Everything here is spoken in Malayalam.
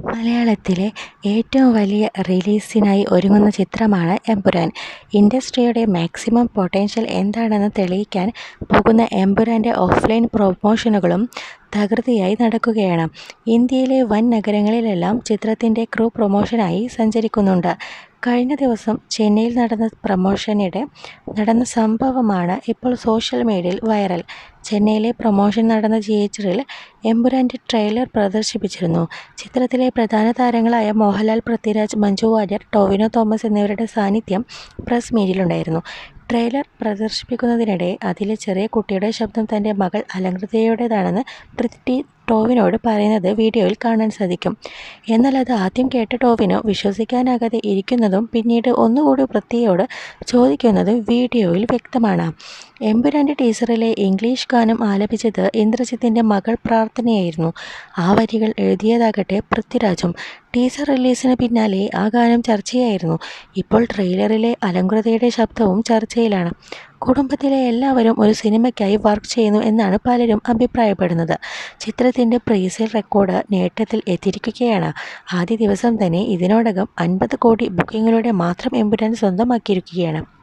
മലയാളത്തിലെ ഏറ്റവും വലിയ റിലീസിനായി ഒരുങ്ങുന്ന ചിത്രമാണ് എമ്പുരാൻ. ഇൻഡസ്ട്രിയുടെ മാക്സിമം പൊട്ടൻഷ്യൽ എന്താണെന്ന് തെളിയിക്കാൻ പോകുന്ന എംപുരാന്റെ ഓഫ്ലൈൻ പ്രൊമോഷനുകളും തകൃതിയായി നടക്കുകയാണ്. ഇന്ത്യയിലെ വൻ നഗരങ്ങളിലെല്ലാം ചിത്രത്തിന്റെ ക്രൂ പ്രൊമോഷനായി സഞ്ചരിക്കുന്നുണ്ട്. കഴിഞ്ഞ ദിവസം ചെന്നൈയിൽ നടന്ന പ്രൊമോഷനിടെ നടന്ന സംഭവമാണ് ഇപ്പോൾ സോഷ്യൽ മീഡിയയിൽ വൈറൽ. ചെന്നൈയിലെ പ്രൊമോഷൻ നടന്ന തിയേറ്ററിൽ എംബുരാന്റെ ട്രെയിലർ പ്രദർശിപ്പിച്ചിരുന്നു. ചിത്രത്തിലെ പ്രധാന താരങ്ങളായ മോഹൻലാൽ, പൃഥ്വിരാജ്, മഞ്ജു വാര്യർ, ടോവിനോ തോമസ് എന്നിവരുടെ സാന്നിധ്യം പ്രസ് മീറ്റിലുണ്ടായിരുന്നു. ട്രെയിലർ പ്രദർശിപ്പിക്കുന്നതിനിടെ അതിലെ ചെറിയ കുട്ടിയുടെ ശബ്ദം തന്റെ മകൾ അലങ്കൃതയുടേതാണെന്ന് പൃഥ്വി ടൊവിനോയോട് പറയുന്നത് വീഡിയോയിൽ കാണാൻ സാധിക്കും. എന്നാൽ അത് ആദ്യം കേട്ട ടോവിനോ വിശ്വസിക്കാനാകാതെ ഇരിക്കുന്നതും പിന്നീട് ഒന്നുകൂടി പൃഥ്വിയോട് ചോദിക്കുന്നതും വീഡിയോയിൽ വ്യക്തമാണ്. എമ്പുരാന്റെ ടീസറിലെ ഇംഗ്ലീഷ് ഗാനം ആലപിച്ചത് ഇന്ദ്രജിത്തിന്റെ മകൾ പ്രാർത്ഥനയായിരുന്നു. ആ വരികൾ എഴുതിയതാകട്ടെ പൃഥ്വിരാജും. ടീസർ റിലീസിന് പിന്നാലെ ആ ഗാനം ചർച്ചയായിരുന്നു. ഇപ്പോൾ ട്രെയിലറിലെ അലങ്കൃതയുടെ ശബ്ദവും ചർച്ചയിലാണ്. കുടുംബത്തിലെ എല്ലാവരും ഒരു സിനിമയ്ക്കായി വർക്ക് ചെയ്യുന്നു എന്നാണ് പലരും അഭിപ്രായപ്പെടുന്നത്. ചിത്രത്തിന്റെ പ്രീസെയിൽ റെക്കോർഡ് നേട്ടത്തിൽ എത്തിയിരിക്കുകയാണ്. ആദ്യ ദിവസം തന്നെ ഇതിനോടകം അൻപത് കോടി ബുക്കിംഗിലൂടെ മാത്രം എമ്പുരാൻ സ്വന്തമാക്കിയിരിക്കുകയാണ്.